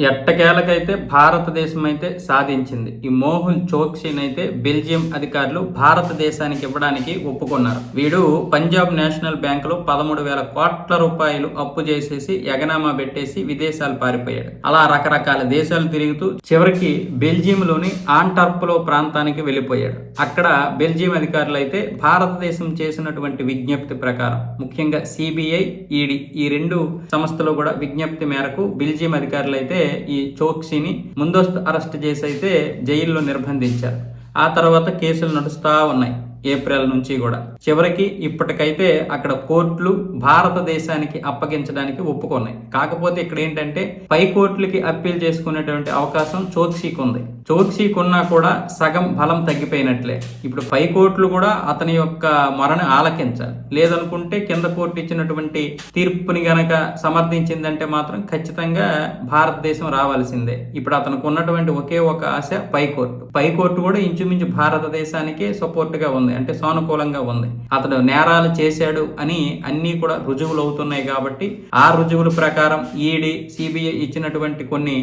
ఎట్టకేలకైతే భారతదేశం అయితే సాధించింది. ఈ మోహుల్ చోక్సీని అయితే బెల్జియం అధికారులు భారతదేశానికి ఇవ్వడానికి ఒప్పుకున్నారు. వీడు పంజాబ్ నేషనల్ బ్యాంక్లో పదమూడు వేల కోట్ల రూపాయలు అప్పు చేసేసి ఎగనామా పెట్టేసి విదేశాలు పారిపోయాడు. అలా రకరకాల దేశాలు తిరుగుతూ చివరికి బెల్జియంలోని ఆంటార్పులో ప్రాంతానికి వెళ్ళిపోయాడు. అక్కడ బెల్జియం అధికారులు అయితే భారతదేశం చేసినటువంటి విజ్ఞప్తి ప్రకారం ముఖ్యంగా సిబిఐ ఈడి ఈ రెండు సంస్థలు కూడా విజ్ఞప్తి మేరకు బెల్జియం అధికారులు అయితే ఈ చోక్సీని ముందస్తు అరెస్ట్ చేసి అయితే జైల్లో నిర్బంధించారు. ఆ తర్వాత కేసులు నడుస్తూ ఉన్నాయి ఏప్రిల్ నుంచి కూడా. చివరికి ఇప్పటికైతే అక్కడ కోర్టులు భారతదేశానికి అప్పగించడానికి ఒప్పుకున్నాయి. కాకపోతే ఇక్కడ ఏంటంటే పై కోర్టులకి అప్పీల్ చేసుకునేటువంటి అవకాశం చోక్సీకి ఉంది చోక్సీకి కొన్నా కూడా సగం బలం తగ్గిపోయినట్లే. ఇప్పుడు పై కోర్టులు కూడా అతని యొక్క మొరను ఆలకించాలి. లేదనుకుంటే కింద కోర్టు ఇచ్చినటువంటి తీర్పుని గనక సమర్థించిందంటే మాత్రం ఖచ్చితంగా భారతదేశం రావాల్సిందే. ఇప్పుడు అతనికి ఉన్నటువంటి ఒకే ఒక ఆశ పై కోర్టు. పై కోర్టు కూడా ఇంచుమించు భారతదేశానికే సపోర్ట్గా ఉంది. అంటే సానుకూలంగా ఉంది. అతడు నేరాలు చేశాడు అని అన్ని కూడా రుజువులు అవుతున్నాయి కాబట్టి ఆ రుజువుల ప్రకారం ఈడీ సిబిఐ ఇచ్చినటువంటి కొన్ని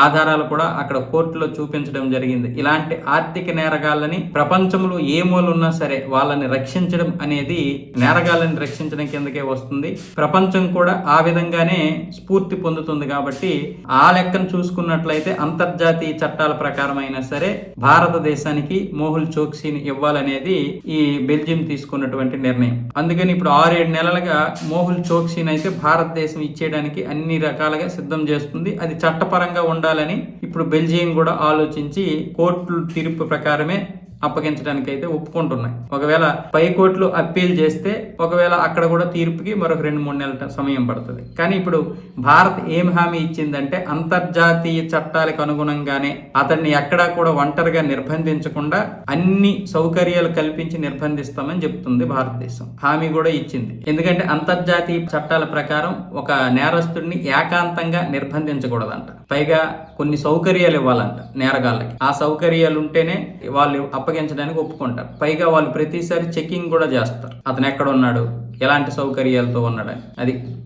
ఆధారాలు కూడా అక్కడ కోర్టులో చూపించ రక్షించడం జరిగింది. ఇలాంటి ఆర్థిక నేరగాళ్ళని ప్రపంచంలో ఏ మూలున్నా సరే వాళ్ళని రక్షించడం అనేది నేరగాళ్ళని రక్షించడం కిందకే వస్తుంది. ప్రపంచం కూడా ఆ విధంగానే స్ఫూర్తి పొందుతుంది కాబట్టి ఆ లెక్కను చూసుకున్నట్లయితే అంతర్జాతీయ చట్టాల ప్రకారం అయినా సరే భారతదేశానికి మోహుల్ చోక్సీని ఇవ్వాలనేది ఈ బెల్జియం తీసుకున్నటువంటి నిర్ణయం. అందుకని ఇప్పుడు ఆరేడు నెలలుగా మోహుల్ చోక్సీని అయితే భారతదేశం ఇచ్చేయడానికి అన్ని రకాలుగా సిద్ధం చేస్తుంది. అది చట్టపరంగా ఉండాలని ఇప్పుడు బెల్జియం కూడా ఆలోచించి కోర్టు తీర్పు ప్రకారమే అప్పగించడానికి అయితే ఒప్పుకుంటున్నాయి. ఒకవేళ పై కోర్టులు అప్పీల్ చేస్తే ఒకవేళ అక్కడ కూడా తీర్పుకి మరొక రెండు మూడు నెలల సమయం పడుతుంది. కానీ ఇప్పుడు భారత్ ఏం హామీ ఇచ్చిందంటే అంతర్జాతీయ చట్టాలకు అనుగుణంగానే అతన్ని ఎక్కడా కూడా ఒంటరిగా నిర్బంధించకుండా అన్ని సౌకర్యాలు కల్పించి నిర్బంధిస్తామని చెప్తుంది భారతదేశం. హామీ కూడా ఇచ్చింది. ఎందుకంటే అంతర్జాతీయ చట్టాల ప్రకారం ఒక నేరస్తుడిని ఏకాంతంగా నిర్బంధించకూడదంట. పైగా కొన్ని సౌకర్యాలు ఇవ్వాలంట నేరగాళ్ళకి. ఆ సౌకర్యాలు ఉంటేనే వాళ్ళు అప్పగించడానికి ఒప్పుకుంటారు. పైగా వాళ్ళు ప్రతిసారి చెకింగ్ కూడా చేస్తారు. అతను ఎక్కడ ఉన్నాడు? ఎలాంటి సౌకర్యాలతో ఉన్నాడని. అది